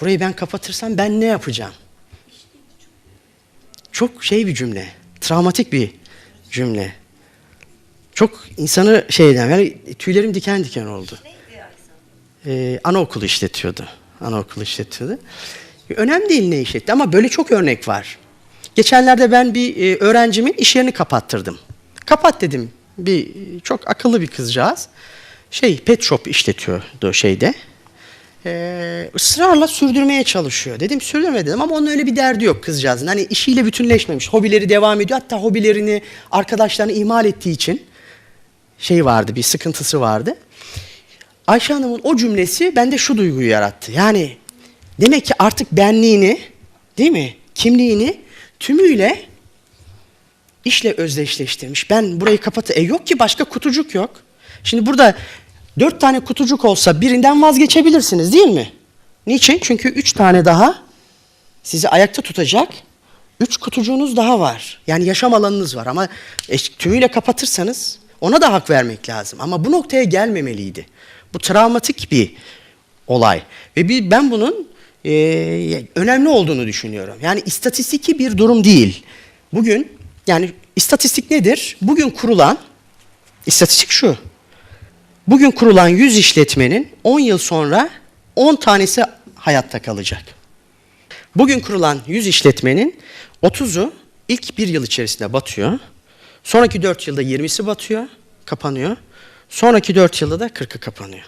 Burayı ben kapatırsam ben ne yapacağım? Çok şey bir cümle. Travmatik bir cümle. Çok insanı şeyden yani tüylerim diken diken oldu. Ee, anaokulu işletiyordu. Anaokulu işletiyordu. Önemli değil ne işletti ama böyle çok örnek var. Geçenlerde ben bir e, öğrencimin iş yerini kapattırdım. Kapat dedim. Bir çok akıllı bir kızcağız. Şey pet shop işletiyordu şeyde. Ee, ısrarla sürdürmeye çalışıyor. Dedim sürdürme dedim ama onun öyle bir derdi yok kızcağızın. Hani işiyle bütünleşmemiş. Hobileri devam ediyor. Hatta hobilerini arkadaşlarını ihmal ettiği için şey vardı bir sıkıntısı vardı. Ayşe Hanım'ın o cümlesi bende şu duyguyu yarattı. Yani demek ki artık benliğini değil mi? Kimliğini tümüyle işle özdeşleştirmiş. Ben burayı kapatı. E yok ki başka kutucuk yok. Şimdi burada dört tane kutucuk olsa birinden vazgeçebilirsiniz değil mi? Niçin? Çünkü üç tane daha sizi ayakta tutacak üç kutucuğunuz daha var. Yani yaşam alanınız var ama e, tümüyle kapatırsanız ona da hak vermek lazım. Ama bu noktaya gelmemeliydi. Bu travmatik bir olay. Ve bir, ben bunun e, önemli olduğunu düşünüyorum. Yani istatistiki bir durum değil. Bugün yani istatistik nedir? Bugün kurulan istatistik şu. Bugün kurulan 100 işletmenin 10 yıl sonra 10 tanesi hayatta kalacak. Bugün kurulan 100 işletmenin 30'u ilk bir yıl içerisinde batıyor. Sonraki 4 yılda 20'si batıyor, kapanıyor. Sonraki 4 yılda da 40'ı kapanıyor.